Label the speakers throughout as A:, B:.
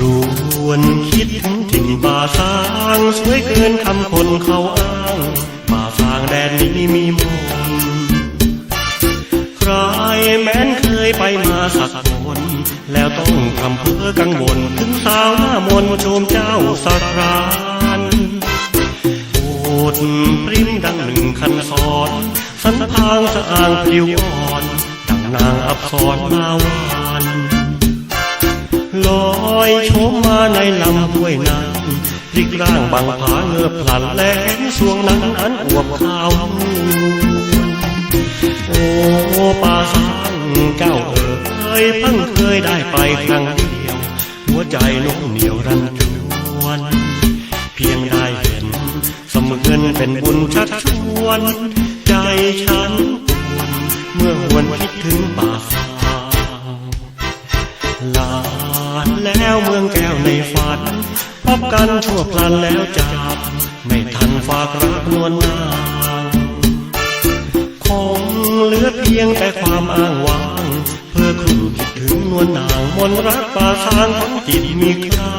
A: รวนคิดถึงป่าสางสวยเกินคำคนเขาอ้างป่าสางแดนนี้มีมนใครแม้นเคยไปมาสักคนแล้วต้องทำเพื่อกังวลถึงสาวหน้ามนต์ชมเจ้าสักรานโอดปริ้มดังหนึ่งคันสอนสันพางสะอางพลิวอ่อนดังนางอับสรมาวา ลอยโชมมาในลำห้วยนั้นพลิกร่างบางผาเงือบพลันและเห็นสวงนั้นอันอวบขาวโอ้ป่าสางเจ้าเอ๋ยเพิ่งเคยได้ไปครั้งเดียว หัวใจนุ่งเหนียวรันจวนเพียงได้เห็น สมือนเป็นบุญชักชวน ใจฉันปวนเมื่อหวนคิดถึงป่าสาง แล้วเมืองแก้วในฝัน พบกันชั่วพลันแล้วจากไม่ทันฝากรักนวลนางคงเหลือเพียงแต่ความอ้างว้าง เพื่อครู่คิดถึงนวลนางมนต์รักป่าสางของจิตมีค่า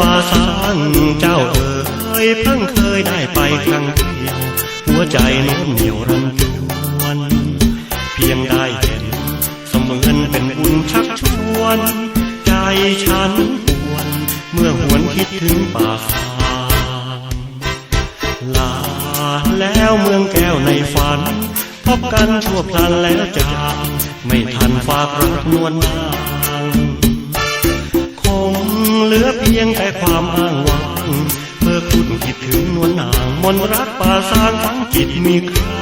A: ป่าสางเจ้าเอ๋ยเพิ่งเคยได้ไปครั้งเดียว หัวใจโน้มเหนียวรันจวนเพียงได้เห็น เสมือนเป็นบุญชักชวน ใจฉันปวน เมื่อหวนคิดถึงป่าสางลาแล้วเมืองแก้วในฝัน พบกันชั่วพลันแล้วจากไม่ทันฝากรักนวลนา ยงแต่ความอ้างว้างเมื่อคุณคิดถึงนวลนางมนรักป่าสางทั้งจิตมีค่า